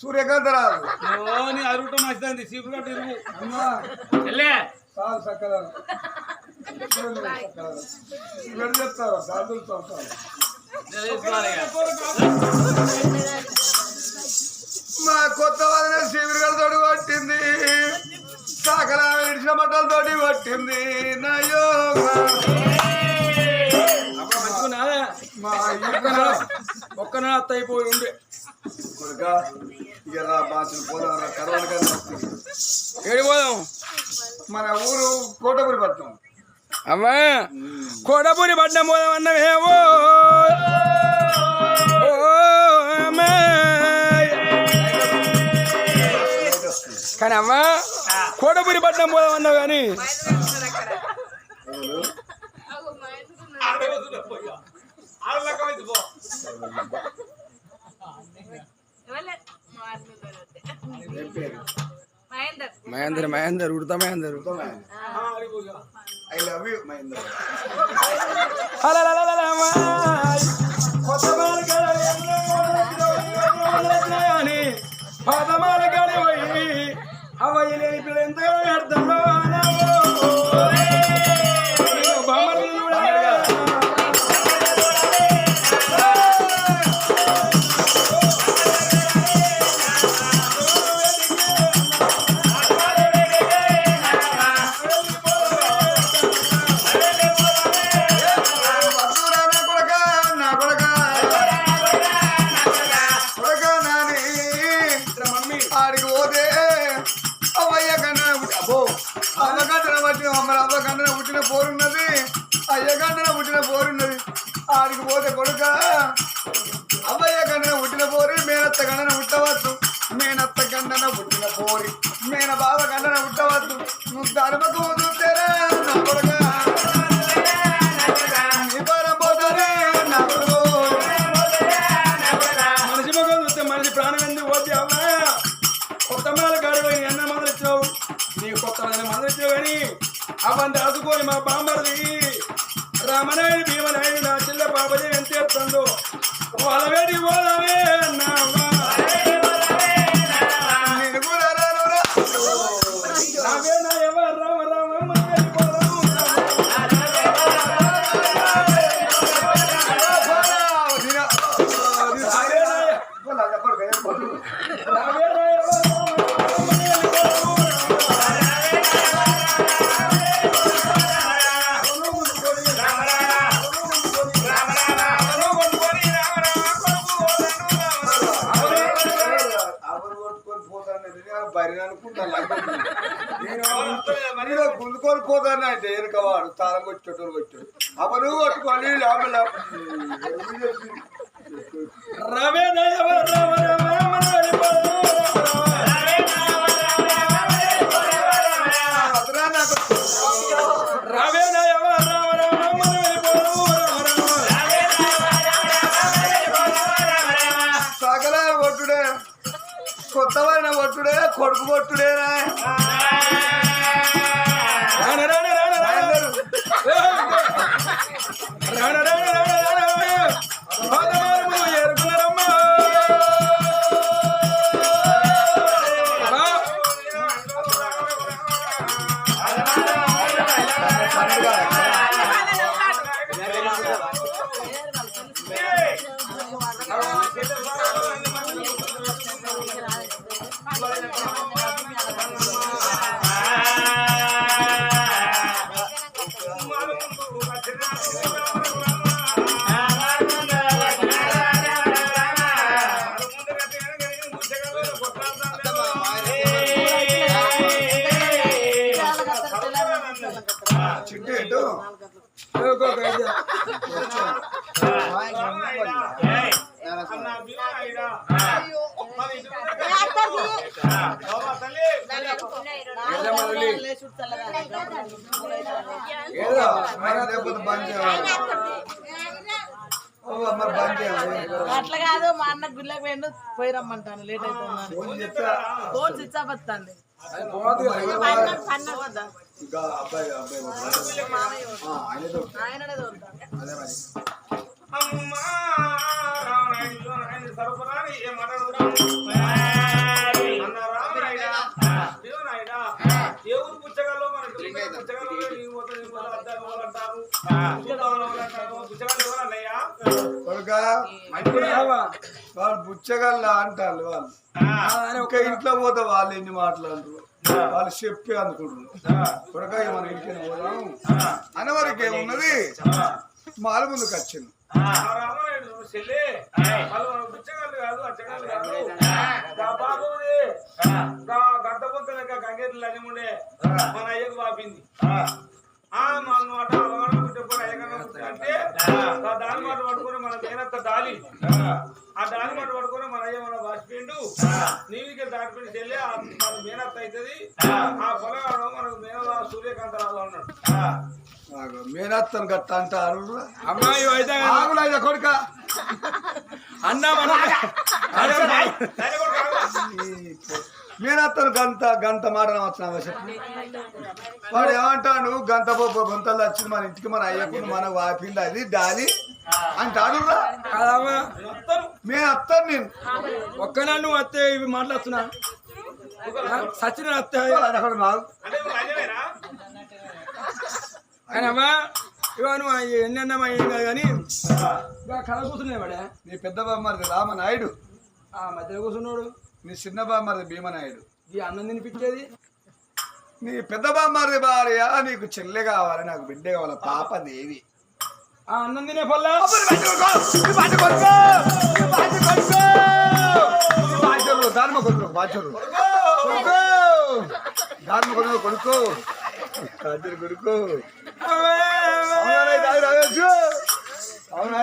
సూర్యకాంతరాజు ఓ నీ అరుగుట మంచిదండి కట్టు ఇరుగు చాలు చెప్తారా? సాధులు మా కొత్త వదిన శిబిరగలతోటి కొట్టింది సకల విడిచిన బట్టలతోటి కొట్టింది నా యోగ. మా అయ్య ఒక్కనే అత్త అయిపోయి ఉండే. కొడుక ఇక రా బాసులు పోదాం రా కరోనా కన్నా ఏడి పోదాం? మన ఊరు కోటపురి పట్నం అమ్మా కోడపూరి పట్నం పోదాం అన్నమేమో కానీ అమ్మా కోడపూరి పట్నం పోదాం అన్నావు కానీ. Mahender Mahender Udatha Mahender. I love you Mahendra. పదమాల గడి పోయి అవయ్య లేని పిల్ల ఎంతగానో అర్థంలో అవంత అదుకోని మా బామ్మది రామనాయుడు భీమనాయుడు నా చిల్ల బాబజీ ఎంత చేస్తుందో వాళ్ళవేటి పోదామే అన్నావా అలా కొట్టేటోడు కొట్టాడు అప్పుడు కొట్టుకోవాలి లోపల రవే రవ రవ రవ కొత్తవైన ఒట్టుడే కొడుకు పొట్టుడేనా ఏదో లేకపోతే బంద్ చేయాలి అట్లా కాదు మా అన్న గుళ్ళకి పోయిండు పోయి రమ్మంటాను లేట్ అవుతుంది. ఫోన్ స్విచ్ ఆఫ్ వస్తుంది వాళ్ళు బుచ్చగల్లా అంటారు వాళ్ళు. ఇంకా ఇంట్లో పోతే వాళ్ళు ఎన్ని మాట్లాడరు. వాళ్ళు చెప్పి అనుకుంటున్నారు కొడుక ఇక మన ఇంటికి పోదాం అనవరకు ఏమున్నది మాల ముందుకు వచ్చింది ఆ. రామనాయుడు చెల్లి, వాళ్ళు మన పుచ్చగాళ్ళు కాదు, అచ్చగాళ్ళు కాదు. గా బాబుది, గా గడ్డ పొంతల గంగేట్లు అని ఉండే. మన అయ్యకు బాపింది. ఆ. మన మాట ఆ దాని మాట పట్టుకొని మన మేనత్త దాలి ఆ దాని మాట పట్టుకొని మన అయ్య మన వాసిపోయిండు నీవికి దాటిపోయి చెల్లి మన మేనత్త అవుతుంది ఆ పొలగాడు మనకు మేనవా సూర్యకాంతరావు అన్నాడు నాకు మేనత్తను గట్ట అంటారు అమ్మాయి అయితే ఆగులైన కొడుక అన్నా మన మేనత్తను గంట గంట మాట వచ్చినా చెప్పు వాడు ఏమంటాడు? గంట పోపు గొంతలు వచ్చింది మన ఇంటికి మన అయ్యకుండా మన వాపింది అది దాని అంటాడు నేను అత్తాను నేను. ఒక్కనా నువ్వు అత్తే ఇవి మాట్లాడుతున్నా. సచిన అత్తే. అది అక్కడ నాకు కానీ అమ్మా ఇవా నువ్వు ఎన్ని అన్నమా ఏం కాదు కానీ కళ కూర్చున్నాయి వాడే? నీ పెద్ద బామ్మరిది రామనాయుడు ఆ మధ్యలో కూర్చున్నాడు. నీ చిన్న బామ్మరిది భీమనాయుడు. ఈ అన్నం తినిపించేది? నీ పెద్ద బామ్మరిది భార్య నీకు చెల్లె కావాలి నాకు బిడ్డ కావాలి పాప దేవి. ఆ అన్నం తినే పల్ల ధర్మ కొడుకు బాధ్యుడు ధర్మ కొడుకు కొడుకు. బాధ్యుడు కొడుకు. అవునా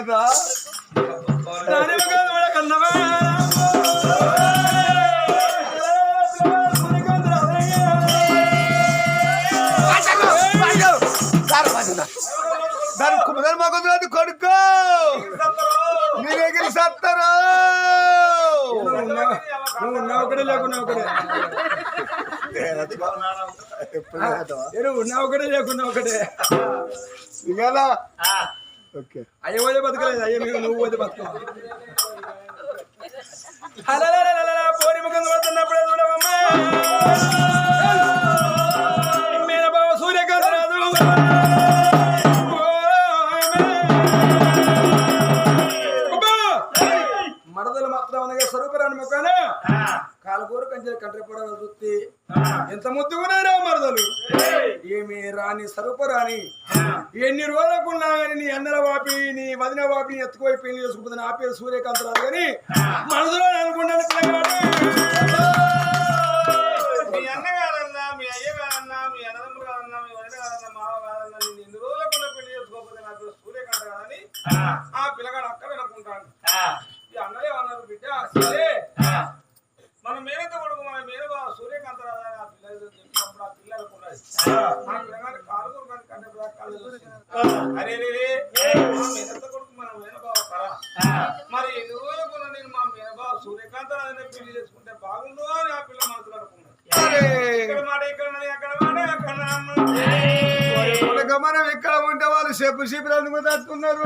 లేకున్నా ఒకటే ఏ నువ్వు ఉన్నావు ఒకటే లేకున్నా ఒకటే ఇవాళ ఓకే. అయ్య పోతే బతకలేదు అయ్య మేము నువ్వు పోతే బతుకు. పోరి ముఖం కొడుతున్నప్పుడే చూడవమ్మా. ఎంత ముద్దుకున్నారా మరదలు ఏమి రాని స్వరూపరాని ఎన్ని రోజులకున్నా కానీ నీ అన్నల వాపి నీ వదిన వాపి ఎత్తుకోయి పెళ్ళి చేసుకుంటుంది. నా పేరు సూర్యకాంత్ రాదు కానీ మనసులో అనుకున్నాను పిల్లగాడు. మీ అన్నగారన్నా మీ అయ్యగారన్నా మీ అన్నదమ్ముడు గారన్నా మీ వదిన గారన్నా మావ గారన్నా నేను ఎన్ని రోజులకున్నా పెళ్ళి చేసుకోకపోతే నా పేరు సూర్యకాంత్ గారని ఆ. పిల్లగాడు అక్కడ అనుకుంటాను అన్నయ్య అన్నారు బిడ్డ సరే. మన మేనత కొడుకు మన మేనబా సూర్యకాంత రాదా ఆ పిల్లలు చెప్పినప్పుడు ఆ పిల్లలకు ఉన్నది ఆ పిల్లగాడి కాలు కొడుకు కంటే కాళ్ళు చూసింది. అరే కొడుకు మేనబావ కరా మరి ఎన్ని రోజులకు నేను మా మేనబావ సూర్యకాంత పెళ్ళి చేసుకుంటే బాగుందో అని ఆ పిల్ల మనసులో ఇక్కడ మాట ఇక్కడ అక్కడ మాట అక్కడ మనం ఇక్కడ ఉంటే వాళ్ళు చెప్పు చెప్పు అందుకు తట్టుకున్నారు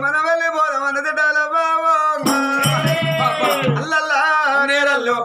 మనం వెళ్ళిపోదాం అన్నది అల్లల్లా నేరల్లో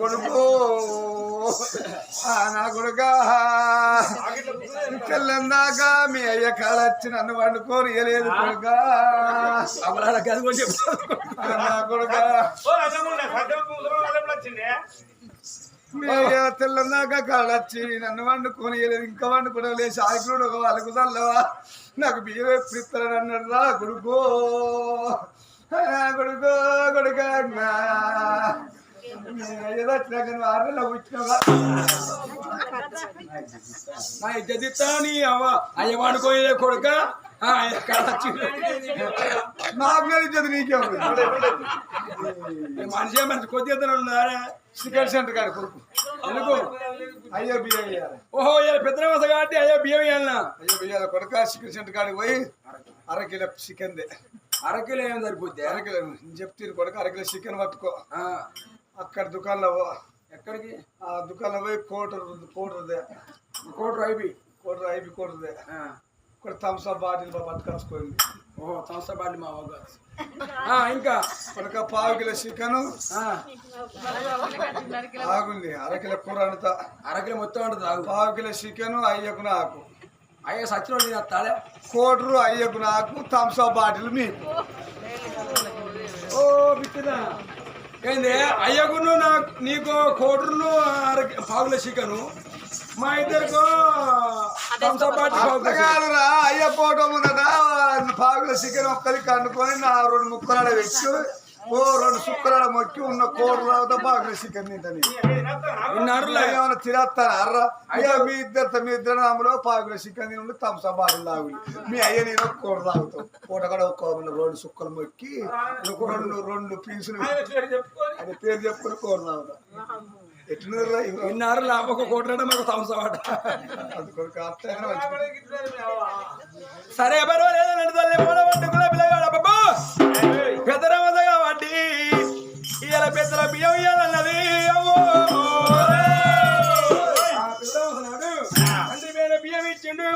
కొడుకు. ఆ నా కొడుక. మీ అయ్య కాలొచ్చి నన్ను వండుకొని ఇయ్యలేదు కొడుక. కూడా నా కొడుక. తెల్లందాక కాలొచ్చి నన్ను వండుకొని ఇంకా వండుకోవడం లేదు. సాయకుడు ఒక వాళ్ళకు చల్లవా? నాకు బియ్యం ఎప్పుడు ఇస్తారని అన్నాడు. రా కొడుకు. కొడుకు కొడుక ఏదో వచ్చినాక నువ్వు ఆరు నెలలు వచ్చినావా నా ఇద్దరిస్తా నీ అవ్వ అయ్య వాడుకోయే కొడుక ఆ, ఎక్కడ వచ్చిండు? నాకు నేను ఇచ్చేది నీకే ఉంది ఈ మనిషి మనిషి కొద్దిగా ఇద్దరు ఉన్నారా చికెన్ సెంటర్ కాడ కొడుకు ఎందుకు అయ్యో బియ్యం ఓహో ఇలా పెద్ద కాబట్టి అయ్యో బియ్యం ఇవ్వాలనా అయ్యో బియ్యాల కొడుక చికెన్ సెంటర్ కాడికి పోయి అరకిలో చికెన్ దే అరకిలో ఏం సరిపోద్ది అరకిలో కిలో చెప్తే కొడుకు అర చికెన్ పట్టుకో అక్కడ దుకాణంలో పో. ఎక్కడికి? ఆ దుకాణంలో పోయి కోటర్ కోటర్దే కోటి అయిపోయి కోటర్ ఐపి కోటర్దే ఇక్కడ థమ్స్ అప్ బాటిల్ పట్టుకొచ్చుకోండి ఓహో సంస్థ బాడి మా అవ్వ ఆ, ఇంకా? కొడుక పావు కిలో చికెన్. ఆ, ఆగుంది అర కిలో కూర అంతా అరకిలో మొత్తం ఉంటుంది పావు కిలో చికెన్ అయ్యకు నాకు. అయ్యో సచిన తినేస్తాడే కోటరు అయ్యకు నాకు థమ్స్ అప్ బాటిల్ మీకు. ఓ బిట్టుదా ఏంది? అయ్యకును నాకు నీకు కోటరును అర పావుల చికెను. మా ఇద్దరికో కాదురా అయ్య ఫోటో ముందట పావు కిలో చికెన్ ఒక్కరికి అనుకొని నా రెండు ముక్కలాడ పెట్టి. ఓ రెండు సుక్కలాడ మొక్కి ఉన్న కూర చికెన్ తింటని విన్నారులే ఏమైనా తినేస్తాను అర్రా అయ్యా మీ ఇద్దరు మీ ఇద్దరు నామలో చికెన్ తిని థమ్స్ అప్ బాటిల్ తాగులి మీ అయ్య నేను కూర తాగుతాం పూట కూడా రెండు సుక్కలు మొక్కి రెండు రెండు పీసులు. అది పేరు చెప్పుకొని. కూర తాగుతా విన్నారు ఒక కోటరాట మాకు మంచిది. సరే నడుదల్లే పట్టుకున్న పెద్దల బియ్యం పెద్ద రమదనాడు తండ్రి మీద బియ్యం ఇచ్చిండు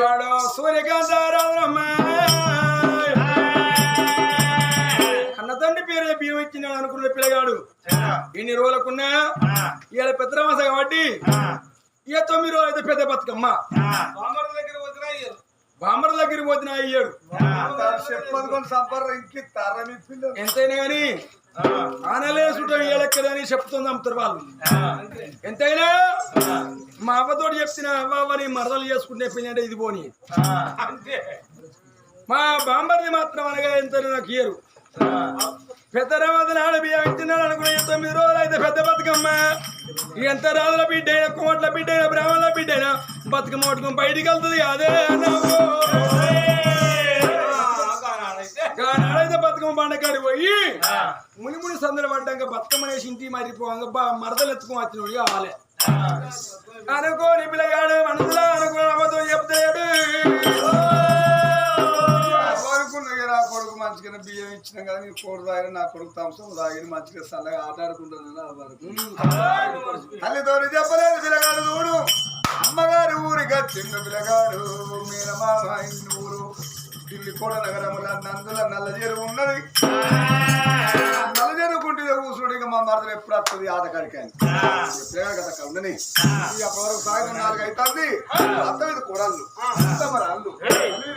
వాడు సూర్యకాంత రాజరమ్మ అన్న తండ్రి పేరు బియ్యం ఇచ్చినాడు అనుకున్న పిల్లగాడు ఇన్ని రోజులకున్నా ఇవాళ పెద్ద రమస కాబట్టి ఇక తొమ్మిది రోజులు అయితే పెద్ద బతుకమ్మ దగ్గర పోతున్నా బామ్మర దగ్గరికి పోతున్న అయ్యాడు. చెప్పదు కొన్ని సంపర్ర ఇంకిస్తారా మీ పిల్లలు ఎంతైనా కానీ ఆనలే సుటం ఏలెక్కదని చెప్తుంది అమ్ముతారు వాళ్ళు. ఎంతైనా మా అవ్వతోటి చెప్తున్న అవ్వని మరదలు చేసుకుంటే పెళ్ళంటే ఇది పోని. అంతే. మా బాంబర్ది మాత్రం అనగా ఎంత నాకు ఇయ్యరు. పెద్ద రామద నాడు బియ్యం ఇచ్చినాడు అనుకునే తొమ్మిది రోజులు అయితే పెద్ద బతుకమ్మ. ఎంత రాజుల బిడ్డ అయినా కోట్ల బిడ్డ అయినా బ్రాహ్మణుల బిడ్డ అయినా బతుకమ్మ పట్టుకుని బయటికి వెళ్తుంది అదే నాడైతే బతుకమ్మ పండగడి పోయి ముని ముని సందడి పడ్డాక బతుకమ్మ వేసి ఇంటికి మరిపోగా మరదలు ఎత్తుకొని వచ్చినోడు కావాలి అనుకోని పిల్లగాడు మనసులో అనుకున్న అమ్మతో చెప్తాడు నా కొడుకు మంచిగా బియ్యం ఇచ్చినాం కదా నీ కూర తాగిన నా కొడుకు తంసం తాగిన మంచిగా సల్లగా ఆటాడుకుంటున్నాను ఆ వరకు. చెప్పలేదు పిల్లగాడు చూడు. అమ్మగారి ఊరిగా చిన్న పిల్లగాడు మీనమామ ఇంటి ఊరు ఇల్లు కూడా నగరముల నందుల నల్ల చెరువు ఉన్నది. నల్ల చెరువుకుంటే కూర్చుడు ఇక మా మరదలు ఎప్పుడు వస్తుంది ఆటకాడికి పిల్లగాడు కదా అక్కడ ఉండని ఇక అప్పటి వరకు సాయంత్రం నాలుగు అవుతుంది అత్త మీద కూడళ్ళు అత్తమరాళ్ళు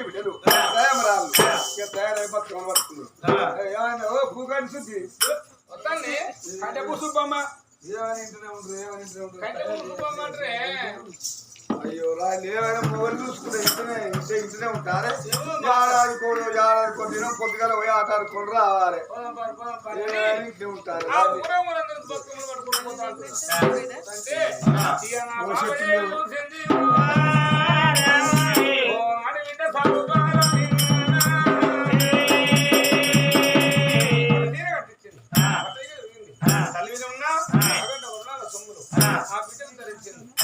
బిడ్డలు దయమరాళ్ళు ఇక తయారైపోతుంది పట్టుకున్నారు ఓ భూగాడి శుద్ధి వస్తాండి ఏమని ఇంటనే ఉండరు? ఏమని ఇంటనే అయ్యో నేనేమైనా మొబైల్ చూసుకుంటే ఇంటనే ఇంటే ఇంటనే ఉంటారే ఏడాది కోడు ఏడాది కోడి దినం పొద్దుగాల పోయి ఆట ఆడుకొని రావాలి ఇంటే ఉంటారు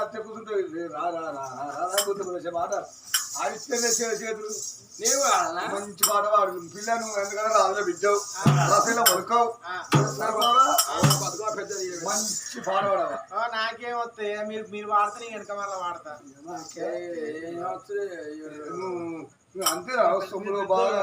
అత్తే కూర్చుంటావు రా రా రా రా వచ్చే మాట ఆడిస్తే చేతులు నీవు? మంచి పాట పాడు పిల్ల నువ్వు ఎందుకంటే రాజులో బిడ్డవు రసంలో పడుకోవు. మంచి పాట పాడవా నాకేం వస్తాయి మీరు మీరు వాడితే నేను వెనక మళ్ళీ. నువ్వు నువ్వు అంతేరా సొమ్ములు బాగా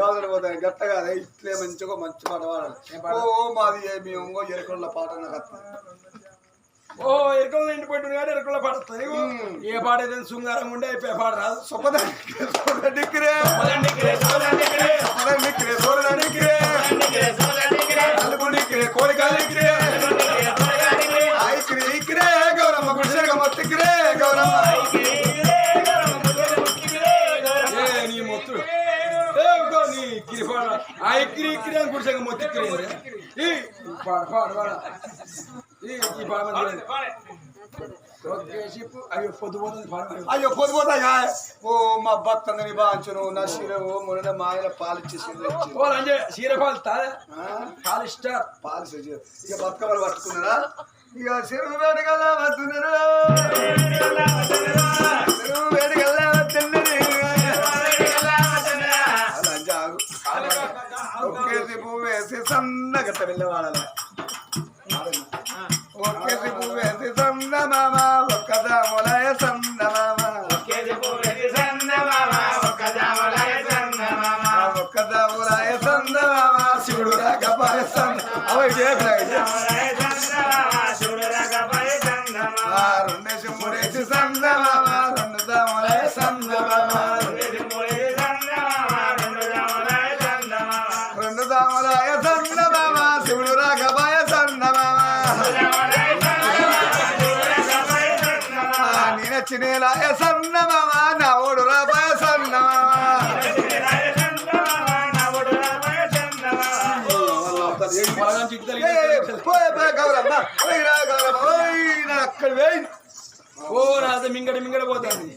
గాజులు పోతాయి గట్ట కాదు ఇట్లే మంచిగా మంచి పాట పాడాలి. ఓ మాది మేము ఇంకో ఎరకొండ పాట నాకు వస్తుంది. ఓ ఎరుకల ఇంటి పెట్టు కానీ ఎరుకల పడుతుంది ఏ పాట అయితే శృంగారం ఉండే అయిపోయి పాట రాదు. సొప్పదండిక్కిరే, సొప్పదండిక్కిరే, సోరదండిక్కిరే, నలుగుండిక్కిరే, కోడికాలిక్కిరే, ఐకిరి, ఇక్కిరే, గౌరమ్మ గుడిసెనగ మొత్తిక్కిరే, గౌరమ్మ. ఆ ఇక్కిరి ఇక్కిరి అని గుడిసెంగ మొత్తి పాడ పాడ పాడ. ఈ పాడ అయ్యో పొద్దు పోతుంది పాడ అయ్యో పొద్దుపోతాయా ఓ మా భక్తందని బాంచును నా శిరవు మొన్న మా ఆయన పాలిచ్చి ఓ రంజే సీర పాలు తాదా పాలు స్టార్ పాలు శిరవు. ఇక బతుకమ్మలు పట్టుకున్నారా? ఇక చెరువు వేడగల్లా వద్దునరా చెరువు వేడగల్లా ఒకేసి పువ్వు వేసి సన్నగట్ట వెళ్ళవాడాలి ఒకేసి పువ్వు వేసి సన్న మామ. నేనచ్చినేలాయ సన్న మామ నా ఓడు రాపాయ సన్న గౌరమ్మ గౌరమ్మ అక్కడ వేయి ఓ రాజు మింగడ మింగడ పోతుంది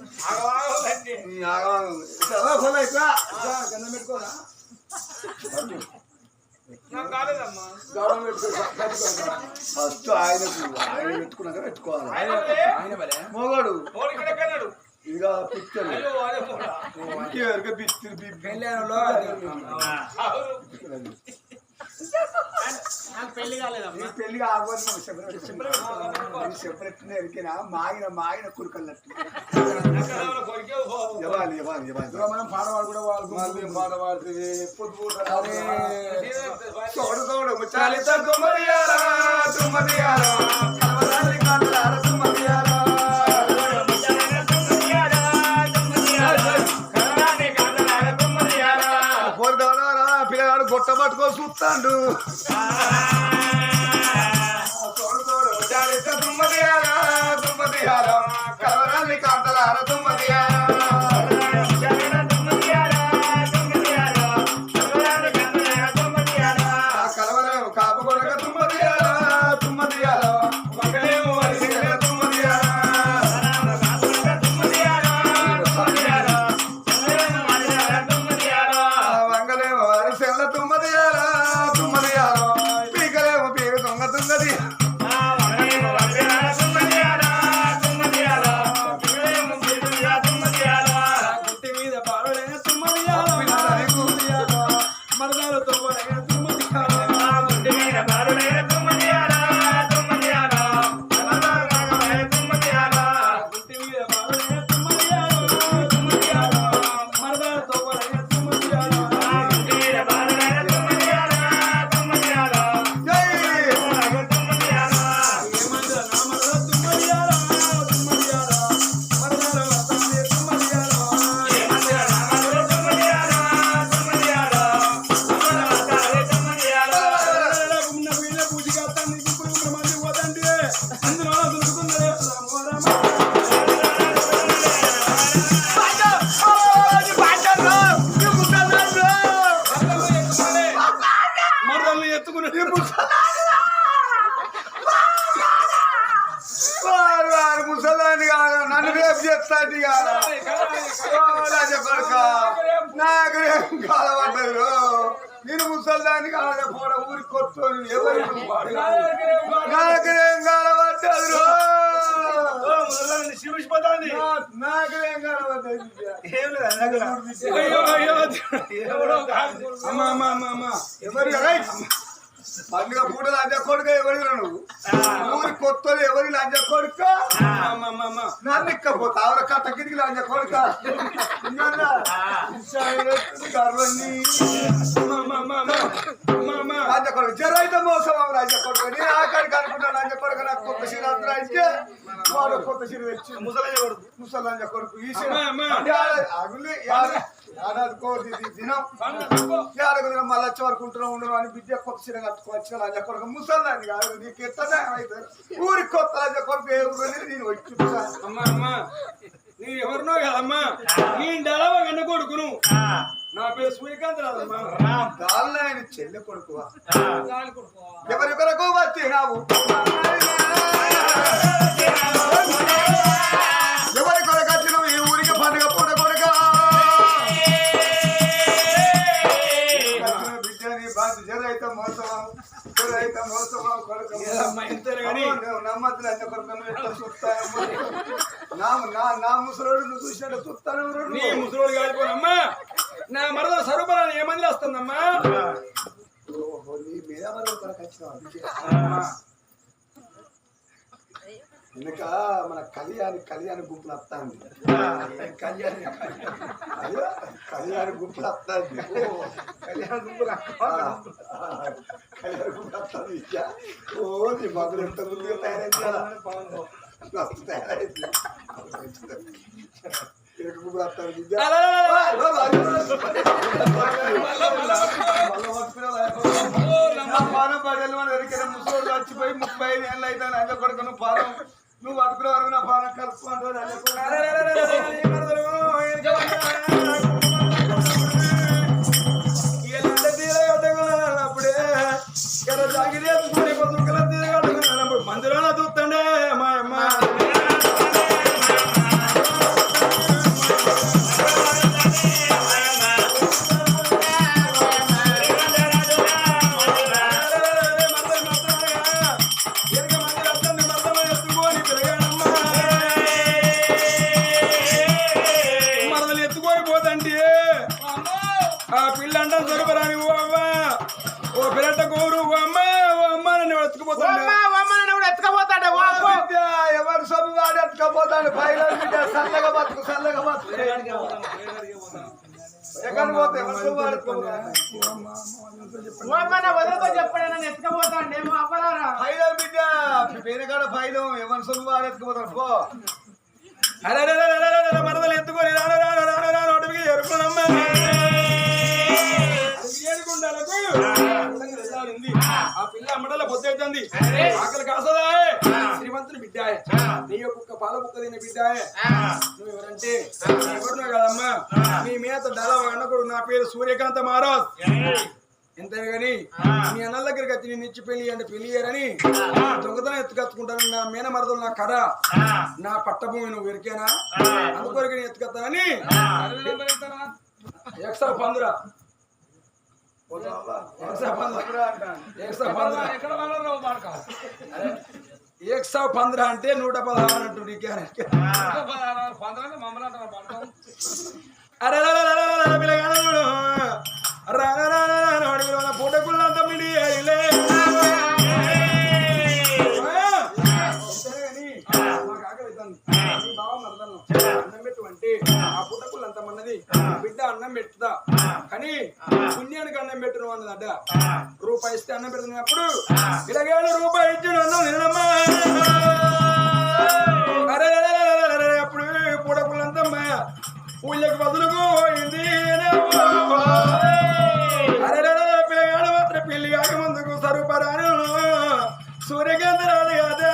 ఫస్ట్ ఆయనకు ఆయన పెట్టుకున్నాక పెట్టుకోవాలి. ఆయన ఆయన బలే మొగడు నాకు పెళ్ళి కాలేదమ్మా. ఈ పెళ్ళి ఆగోదు నువ్వు సెపరేట్ సెపరేట్ ఎరికినా? మాగిన మాగిన కురుకన్నట్టు అక్కడ ఏమైనా కొరికే పోవు. ఇవ్వాలి ఇవ్వాలి ఇవ్వాలి. మనం పాడవాడు కూడా వాళ్ళు మళ్ళీ పాట పాడుతుంది పొద్దు. తోడు తోడు ముచ్చాలిత తుమ్మదియారా తుమ్మదియారా చూస్తాడు తోడు తోడు జాలిత కాంతలార అమ్మ అమ్మ అమ్మ అమ్మ ఎవరు రైట్ పండుగ పూట లంజ కొడుక ఎవరి నువ్వు? ఊరి కొత్త ఎవరి లంజ కొడుక? నన్ను ఇక్కపోతా ఆవిడ కట్ట కిందికి లంజ కొడుక. లంజ కొడుకు జరైతే మోసం అవ్వ లంజ కొడుకు. నేను ఆఖరికి అనుకుంటా లంజ కొడుకు నాకు కొత్త చీర అందరూ అయితే వాడు కొత్త చీర తెచ్చి ముసలంజ కొడుకు. ముసలి లంజ కొడుకు ఈ అమ్మ. అగులి దినం. మళ్ళీ వచ్చే వరకు ఉంటున్నా ఉండను అని బిడ్డ కొత్త చీర కట్టుకోవచ్చు లంజ కొడుకు ముసలి కాదు నీకు అవుతుంది? ఊరికి కొత్త కొడుకు ఏ ఊరు నేను వచ్చి. అమ్మ అమ్మ నీ ఎవరినో కదమ్మా నీ డలవ గన్న కొడుకును. నా పేరు సూర్యకాంత్ రాదమ్మా. ఆయన చెల్లె కొడుకువా? ఎవరి కొరకు ముసలోడు నువ్వు చూసినట్టు చూస్తాను నీ ముసలోడు కాలిపోనమ్మా. నా మరద సరూపరాన్ని ఏమంది వస్తుందమ్మా వెనుక మన కళ్యాణి కళ్యాణి గుంపులు వస్తాంది కళ్యాణి కళ్యాణి గుంపులు వస్తాంది కళ్యాణ గుంపులు కళ్యాణ గుంపులు వస్తాంది. ఓ నీ మగులు ఎంత ముందుగా తయారైంది పానం పడేళ్ళు మన ఎరికైనా చచ్చిపోయి ముప్పై ఐదు ఏళ్ళు అయితే అన్న కొడుకు నువ్వు పానం నువ్వు పట్టుకునే వరకు నా పానం కలుపుకుంటా పైలో బిడ్డ. పేరుగాడ పైలో ఎవరు సొమ్ము వాడు ఎత్తుకుపోతాడు. పో. మరదలు ఎత్తుకొని రాను రాను రాను రాను అటుకి ఎరుకునమ్మ ఏడుకుండాలకు ఆ పిల్ల అమ్మడల పొద్దైతుంది ఆకలి కాసదా శ్రీమంతుని బిడ్డాయే. నీ యొక్క పాల బుక్క తిన్న బిడ్డాయే. నువ్వు ఎవరంటే? కదమ్మా. నీ మీద డల అన్నకుడు నా పేరు సూర్యకాంత మహారాజ్. ఎంత గాని మీ అన్నల దగ్గరికి వచ్చి నేను ఇచ్చి పెళ్ళి అంటే పెళ్ళి చేయరని దొంగతనం ఎత్తుకత్తుకుంటాను నా మేన మరదలు నా కర్ర. నా పట్టభూమి నువ్వు ఎరికేనా అందుకొరకు నేను ఎత్తుకత్తానని. ఎక్స్ట్రా పందురా. అంటు నీకే పంద్రాన్ని మమ్మల్ని అంటారు పడతాం అరే పిల్లగాడు పూటకుళ్ళంతా మిడి అయ్యలే అన్నం పెట్టు అంటే ఆ పుట్టకుళ్ళంత మన్నది బిడ్డ అన్నం పెట్టుదా కానీ పుణ్యానికి అన్నం పెట్టను అన్నదట రూపాయి ఇస్తే అన్నం పెడుతున్నప్పుడు పిల్లగాడు రూపాయి ఇచ్చాడు అన్నం తినమ్మా అరే అప్పుడు పుడకులంతా ఊళ్ళకి బదులుకోయింది అరే అరే, అరే, పిల్లగాడు మాత్రం పెళ్ళి కాక ముందుకు సరుపరాను సూర్యకాంతరాలు అదే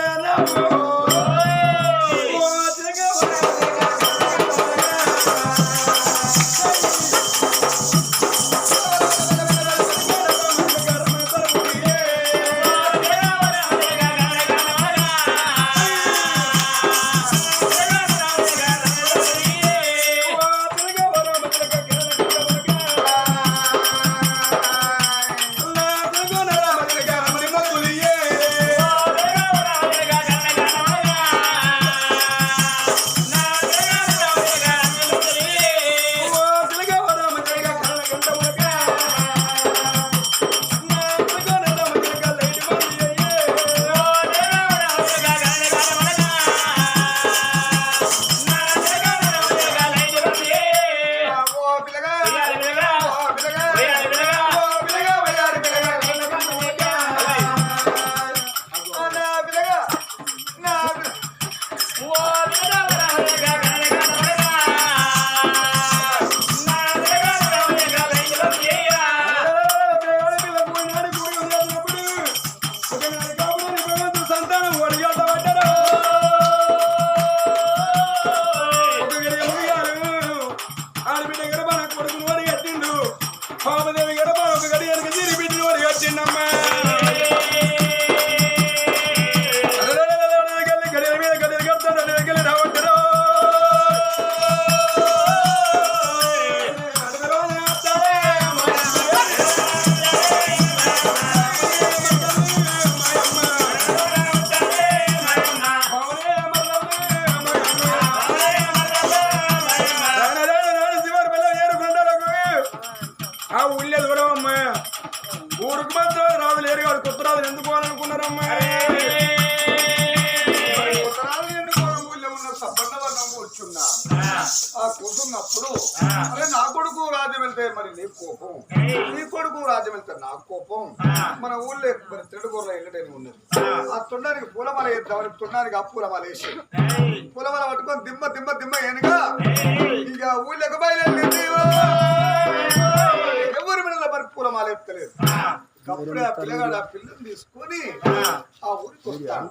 ఆ కూర్చున్నప్పుడు అరే నా కొడుకు రాజ్యం వెళ్తే మరి నీ కోపం? నీ కొడుకు రాజ్యం వెళ్తే నా కోపం? మన ఊళ్ళో మరి తిరుడుగూరలో ఎల్లటని ఉన్నది ఆ. తుండానికి పూలమాల వేద్దామని తుండానికి ఆ పూలమాల వేసి పూలమాల పట్టుకొని దిమ్మ దిమ్మ దిమ్మ ఏనుగా ఇక ఊళ్ళోకి బయలుదేరింది. ఎవరి మీద మరి పూలమాల ఎత్తలేదు అప్పుడే ఆ పిల్లగాడు ఆ పిల్లని తీసుకొని ఆ ఊరికి వస్తాడు.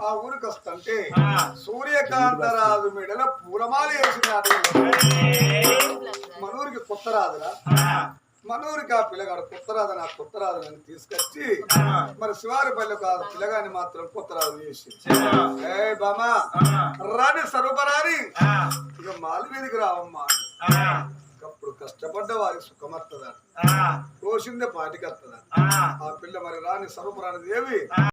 ఆ. ఊరికి వస్తుంటే సూర్యకాంతరాజు మెడల పూలమాల వేసినాడు. మనూరికి కొత్త రాదురా మనూరికి ఆ పిల్లగాడు కొత్త రాదు నా కొత్త రాదు అని తీసుకొచ్చి మరి శివారిపల్లికి ఆ పిల్లగాని మాత్రం కొత్త రాదు చేసి ఏ బామా రాని సర్వపరాని ఇక మాలు మీదకి రావమ్మా. అప్పుడు కష్టపడ్డ వారికి సుఖమత్తదా కోసిందే పాటికి వస్తుందా ఆ పిల్ల మరి రాని సర్వపరాని దేవి